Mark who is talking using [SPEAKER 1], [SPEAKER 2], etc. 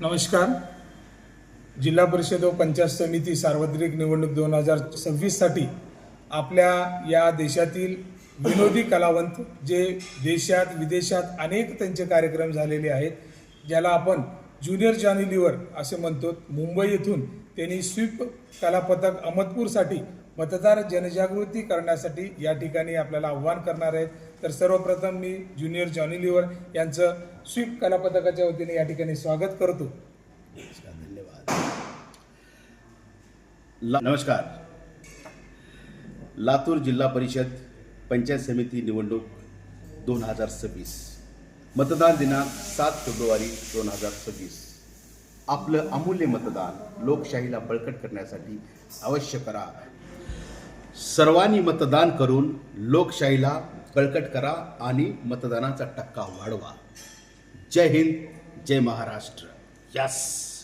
[SPEAKER 1] नमस्कार. जिल्हा परिषद व पंचायत समिती सार्वत्रिक निवडणूक दोन हजार सव्वीससाठी आपल्या या देशातील विनोदी कलावंत जे देशात विदेशात अनेक त्यांचे कार्यक्रम झालेले आहेत ज्याला आपण ज्युनियर जॉनी लिव्हर असे म्हणतो. मुंबई येथून त्यांनी स्वीप कलापथक अहमदपूरसाठी मतदार जनजागृती करण्यासाठी या ठिकाणी आपल्याला आव्हान करणार आहेत. तर सर्वप्रथम मी ज्युनियर जॉनी लिव्हर यांचं स्वीप कलापथकाच्या वतीने या ठिकाणी स्वागत करतो.
[SPEAKER 2] धन्यवाद. नमस्कार. लातूर जिल्हा परिषद पंचायत समिती निवडणूक दोन हजार सव्वीस. मतदान दिनांक सात फेब्रुवारी दोन हजार सव्वीस. आपलं अमूल्य मतदान लोकशाहीला बळकट करण्यासाठी अवश्य करा. सर्वांनी मतदान करून लोकशाहीला बळकट करा आणि मतदानाचा टक्का वाढवा. जय हिंद जय महाराष्ट्र. यस!